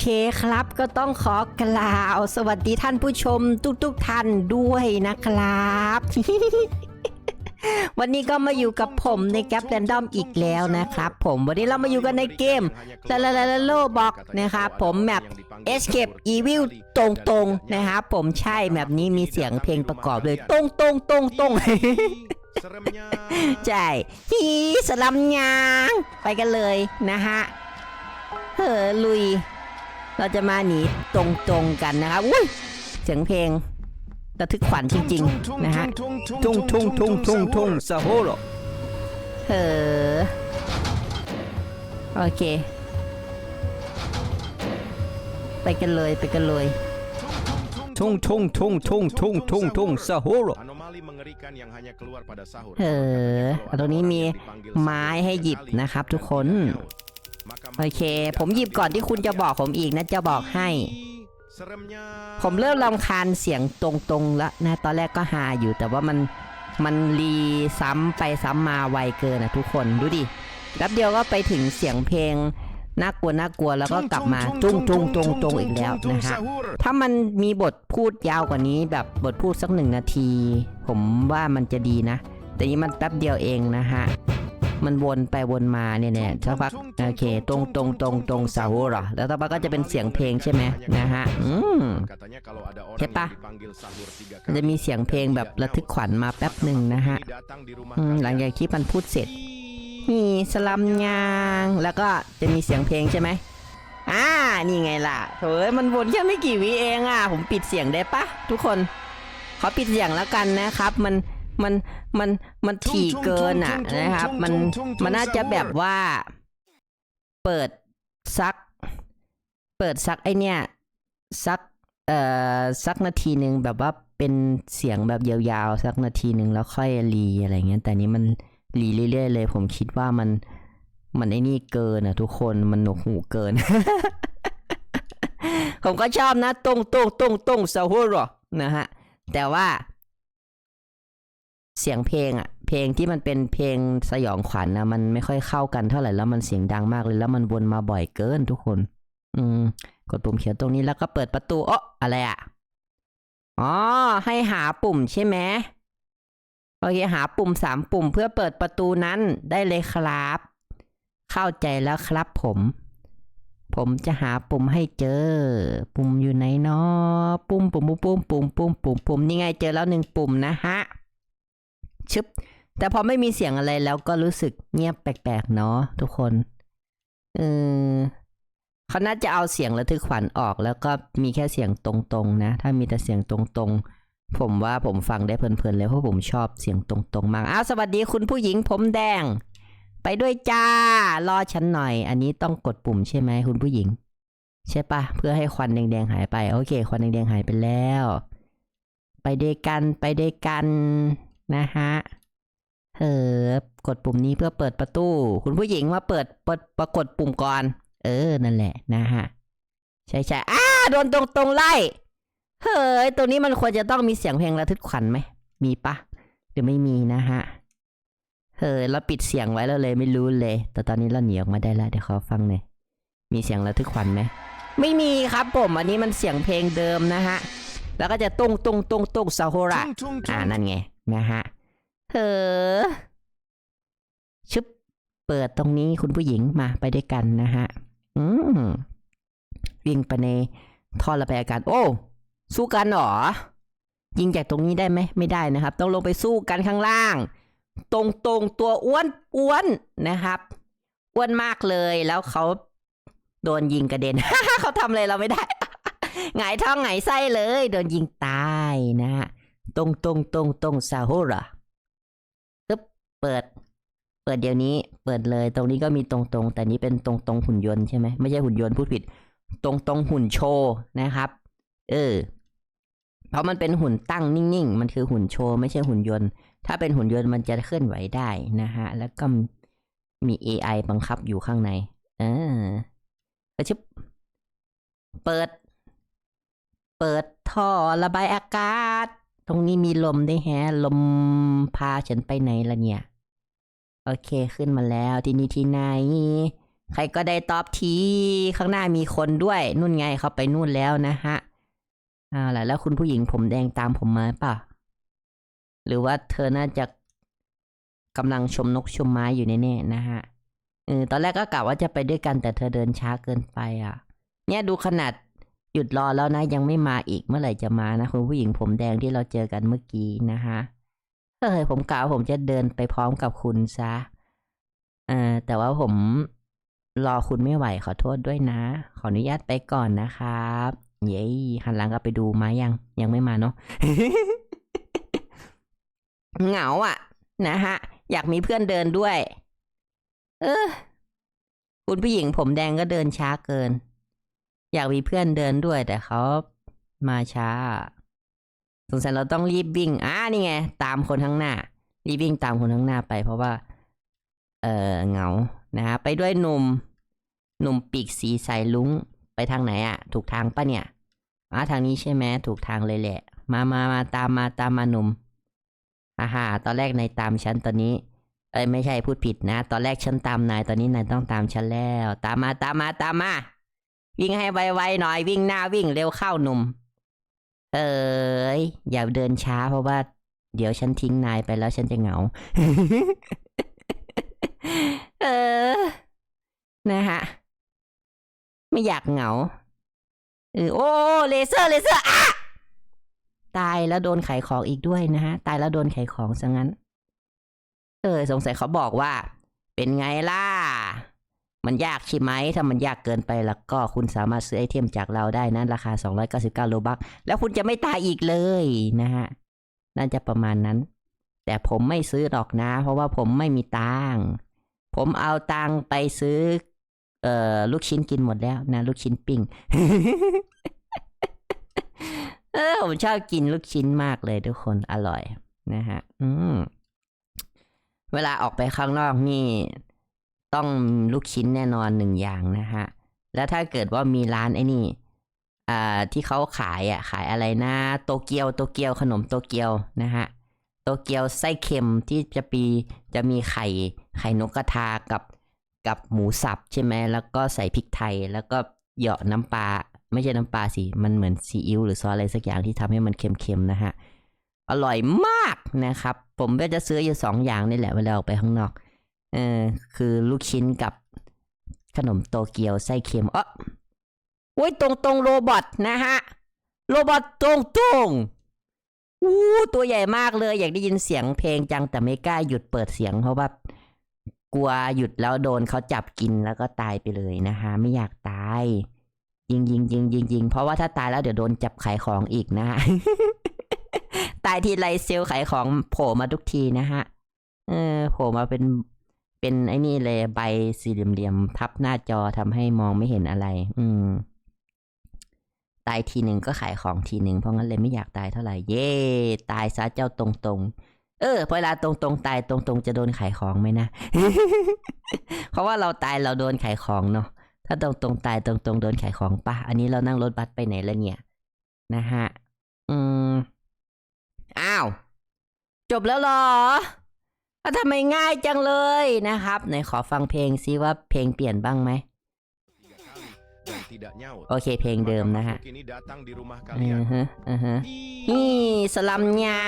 เคครับก็ต้องขอกล่าว สวัสดีท่านผู้ชมทุกๆทท่านด้วยนะครับ วันนี้ก็มาอยู่กับผมในแกปแรนดอมอีกแล้วนะครับ ผมวันนี้เรามาอยู่กันในเกมลาลาลาลาโลบอกนะครับผมแมป Escape Evil ตรงๆนะครับผมใช่แมปนี้มีเสียงเพลงประกอบเลย ตรงตรงตรงตรงใช่ฮีสลัมยาง ไปกันเลยนะฮะเฮ้อลุย เราจะมาหนีตรงๆกันนะครับอุ้ยเสียงเพลงระทึกขวัญจริงๆนะฮะทุ่งทุ่งทุ่งทุ่งทุ่งซาโฮโรเออโอเค ไปกันเลยไปกันเลยทุ่งทุ่งทุ่งทุ่งทุ่งทุ่งทุ่งซาโฮโร Anomali mengerikan yang hanya keluar pada sahur. เออตรงนี้มีไม้ให้หยิบนะครับทุกคน โอเค ผมหยิบก่อนที่คุณจะบอกผมอีกนะจะบอกให้ Seremnya. ผมเริ่มรำคาญเสียงตรงๆแล้วนะ ตอนแรกก็ฮาอยู่แต่ว่ามันมันรีซ้ำไปซ้ำมาไวเกินนะทุกคนดูดิแป๊บเดียวก็ไปถึงเสียงเพลงน่ากลัวน่ากลัวแล้วก็กลับมาจุ้งจุ้งจุ้งจุ้งอีกแล้วนะฮะถ้ามันมีบทพูดยาวกว่านี้ แบบบทพูดสักหนึ่งนาที ผมว่ามันจะดีนะ แต่นี้มันแป๊บเดียวเองนะฮะ มันวนไปวนมาเนี่ยเนี่ยสักพักโอเค ตรงตรงตรงตรงซาหรอแล้วต่อไปก็จะเป็นเสียงเพลงใช่ไหมนะฮะอืม Katanya kalau ada orang Siapa? yang dipanggil sahur tiga มันจะมีเสียงเพลงแบบระทึกขวัญมาแป๊บหนึ่งนะฮะอืมหลังจากที่มันพูดเสร็จมีสลัมยางแล้วก็จะมีเสียงเพลงใช่ไหมอ่านี่ไงล่ะโถเอ้ยมันวนแค่ไม่กี่วิเองอะผมปิดเสียงได้ปะทุกคนขอปิดเสียงแล้วกันนะครับมัน มันมันมันถี่เกินอะนะครับ มันมันน่าจะแบบว่า เปิดซัก เปิดซักไอเนี่ยซักเอ่อสักนาทีหนึ่งแบบว่าเป็นเสียงแบบยาวๆสักนาทีหนึ่งแล้วค่อยรีอะไรเงี้ยแต่นี้มันรีเรื่อยๆเลย ผมคิดว่ามันมันไอ้นี่เกินอะ ทุกคนมันหนวกหูเกิน ผมก็ชอบนะตรงตรงตรงตรงซาฮูโรนะฮะ แต่ว่า เสียงเพลงอะเพลงที่มันเป็นเพลงสยองขวัญนะมันไม่ค่อยเข้ากันเท่าไหร่แล้วมันเสียงดังมากเลยแล้วมันวนมาบ่อยเกินทุกคน อืม กดปุ่มเขียวตรงนี้แล้วก็เปิดประตูอ๋ออะไรอะอ๋อให้หาปุ่มใช่ไหมโอเคหาปุ่มสามปุ่มเพื่อเปิดประตูนั้นได้เลยครับ เข้าใจแล้วครับผม ผมจะหาปุ่มให้เจอ ปุ่มอยู่ไหนเนาะปุ่มปุ่มปุ่มปุ่มปุ่มปุ่มปุ่มปุ่มนี่ไงเจอแล้วหนึ่งปุ่มนะฮะ ชึบ แต่พอไม่มีเสียงอะไรแล้วก็รู้สึกเงียบแปลกๆเนาะทุกคนเออเขาน่าจะเอาเสียงระทึกขวัญออก แล้วก็มีแค่เสียงตรงๆนะ ถ้ามีแต่เสียงตรงๆ ผมว่าผมฟังได้เพลินๆเลยเพราะผมชอบเสียงตรงๆ มากอ้าวสวัสดีคุณผู้หญิงผมแดง ไปด้วยจ้ารอฉันหน่อย อันนี้ต้องกดปุ่มใช่ไหมคุณผู้หญิง ใช่ปะเพื่อให้ควันแดงๆหายไป โอเค ควันแดงๆหายไปแล้ว ไปด้วยกันไปด้วยกัน นะฮะเออกดปุ่มนี้เพื่อเปิดประตู คุณผู้หญิงมาเปิดเปิดปรากฏปุ่มก่อน เออ นั่นแหละนะฮะ ใช่ใช่อ้าโดนตรงตรงๆไล่ เฮ้ย ตรงนี้มันควรจะต้องมีเสียงเพลงระทึกขวัญไหม มีปะหรือไม่มีนะฮะ เฮ้ย เราปิดเสียงไว้แล้วเลยไม่รู้เลย แต่ตอนนี้เราหนีออกมาได้แล้วเดี๋ยวขอฟังหน่อย มีเสียงระทึกขวัญไหม ไม่มีครับผม อันนี้มันเสียงเพลงเดิมนะฮะ แล้วก็จะตุ้งตุ้งตุ้งตุ้งซาโฮระ อ่า นั่นไง นะฮะเฮ้อชึบเปิดตรงนี้คุณผู้หญิงมาไปด้วยกันนะฮะอืมวิ่งไปในท่อระบายอากาศโอ้สู้กันเหรอ ยิงจากตรงนี้ได้ไหมไม่ได้นะครับ ต้องลงไปสู้กันข้างล่าง ตรงตรงๆตัวอ้วนอ้วนนะครับอ้วนมากเลยแล้วเขาโดนยิงกระเด็น เขาทำอะไรเราไม่ได้หงายท้องหงายไส้เลย โดนยิงตายนะฮะ ตรงตรงตรงตรงซาโฮระปึ๊บเปิด เปิดเดี๋ยวนี้ เปิดเลย ตรงนี้ก็มีตรงตรงแต่นี้เป็นตรงตรงหุ่นยนต์ใช่ไหมไม่ใช่หุ่นยนต์พูดผิด ตรงตรงหุ่นโชว์นะครับ เออ เพราะมันเป็นหุ่นตั้งนิ่งๆ มันคือหุ่นโชว์ไม่ใช่หุ่นยนต์ ถ้าเป็นหุ่นยนต์มันจะเคลื่อนไหวได้นะฮะ แล้วก็มี AI บังคับอยู่ข้างในเออกระชิบเปิด เปิดท่อระบายอากาศ ตรงนี้มีลมได้แฮะ ลมพาฉันไปไหนละเนี่ย โอเคขึ้นมาแล้วที่นี่ที่ไหน ใครก็ได้ตอบที ข้างหน้ามีคนด้วย นู่นไงเขาไปนู่นแล้วนะฮะเอาล่ะแล้วคุณผู้หญิงผมแดงตามผมมาป่ะ หรือว่าเธอน่าจะกำลังชมนกชมไม้อยู่แน่ๆนะฮะเออตอนแรกก็กะว่าจะไปด้วยกันแต่เธอเดินช้าเกินไปอะ เนี่ยดูขนาด ยุดรอแล้วนะยังไม่มาอีกเมื่อไหร่จะมานะคุณผู้หญิงผมแดงที่เราเจอกันเมื่อกี้นะฮะเฮ้ยผมกะว่าผมจะเดินไปพร้อมกับคุณซะเออแต่ว่าผมรอคุณไม่ไหวขอโทษด้วยนะ ขออนุญาตไปก่อนนะครับ เย้หันหลังกลับไปดูมายังยังไม่มาเนาะเหงาอะ นะฮะ อยากมีเพื่อนเดินด้วย เออคุณผู้หญิงผมแดงก็เดินช้าเกิน อยากมีเพื่อนเดินด้วยแต่เขามาช้า สงสัยเราต้องรีบวิ่งอ่านี่ไง ตามคนข้างหน้า รีบวิ่งตามคนข้างหน้าไป เพราะว่า เออเหงานะฮะไปด้วยหนุ่มหนุ่มปีกสีสายลุงไปทางไหนอะ่ะ ถูกทางปะเนี่ยอ่าทางนี้ใช่ไหมถูกทางเลยแหละ มามามาตามมาตามมาหนุ่มฮ่าฮาตอนแรกนายตามฉันตอนนี้ เอ้ยไม่ใช่พูดผิดนะ ตอนแรกฉันตามนายตอนนี้นายต้องตามฉันแล้ว ตามมาตามมาตามมา วิ่งให้ไวๆหน่อยวิ่งหน้าวิ่งเร็วเข้าหนุ่ม เอ้ยอย่าเดินช้าเพราะว่า เดี๋ยวฉันทิ้งนายไปแล้วฉันจะเหงา เออ นะฮะ ไม่อยากเหงาเออโอ้เลเซอร์เลเซอร์อะตายแล้วโดนไขของอีกด้วยนะฮะ ตายแล้วโดนไขของซะงั้น เออ สงสัยเขาบอกว่า เป็นไงล่ะ มันยากใช่ไหม ถ้ามันยากเกินไปแล้วก็คุณสามารถซื้อไอเทมจากเราได้นะราคา 299โลบักแล้วคุณจะไม่ตายอีกเลยนะฮะน่าจะประมาณนั้น แต่ผมไม่ซื้อหรอกนะ เพราะว่าผมไม่มีตังผมเอาตังไปซื้อ เอ่อลูกชิ้นกินหมดแล้วนะ ลูกชิ้นปิ้งเออผมชอบกินลูกชิ้นมากเลยทุกคนอร่อยนะฮะ อืมเวลาออกไปข้างนอกนี่ ต้องลูกชิ้นแน่นอนหนึ่งอย่างนะฮะ แล้วถ้าเกิดว่ามีร้านไอ้นี่ อ่า ที่เขาขายอะ ขายอะไรนะโตเกียวโตเกียวขนมโตเกียวนะฮะ โตเกียวไส้เค็มที่จะปีจะมีไข่ไข่นกกระทากับกับหมูสับใช่ไหม แล้วก็ใส่พริกไทย แล้วก็เหยาะน้ำปลา ไม่ใช่น้ำปลาสิ มันเหมือนซีอิ๊วหรือซอสอะไรสักอย่างที่ทำให้มันเค็มๆนะฮะ อร่อยมากนะครับ ผมก็จะซื้ออยู่สองอย่างนี่แหละเวลาออกไปข้างนอก เออคือลูกชิ้นกับขนมโตเกียวไส้เค็มอ๋อโอ้ยตรงตรงโรบอทนะฮะ โรบอทตรงตรงอู้ตัวใหญ่มากเลย อยากได้ยินเสียงเพลงจังแต่ไม่กล้าหยุดเปิดเสียงเพราะว่ากลัวหยุดแล้วโดนเขาจับกินแล้วก็ตายไปเลยนะฮะไม่อยากตายยิงยิงยิงยิงยิงเพราะว่าถ้าตายแล้วเดี๋ยวโดนจับขายของอีกนะฮะตายทีไรเซลล์ขายของโผล่มาทุกทีนะฮะเออโผล่มาเป็น เป็นไอ้นี่เลยใบสี่เหลี่ยมๆทับหน้าจอทำให้มองไม่เห็นอะไร อืม ตายทีหนึ่งก็ขายของทีหนึ่งเพราะงั้นเลยไม่อยากตายเท่าไหร่ เย่ตายซะเจ้าตรงๆ เออพอเวลาตรงๆ ตายตรงๆ จะโดนขายของไหมนะ เพราะว่าเราตายเราโดนขายของเนาะ ถ้าตรงๆ ตายตรงๆ โดนขายของปะอันนี้เรานั่งรถบัสไปไหนแล้วเนี่ย นะฮะ อืม อ้าว จบแล้วเหรอ อะทำไมง่ายจังเลยนะครับไหนขอฟังเพลงซิว่าเพลงเปลี่ยนบ้างไหม tiga kali dan tidak nyaut. โอเคเพลงเดิม Maka นะฮะ makhluk ini datang di rumah อือ kalian. ฮะอือฮะ Ih, นี่สลัมยา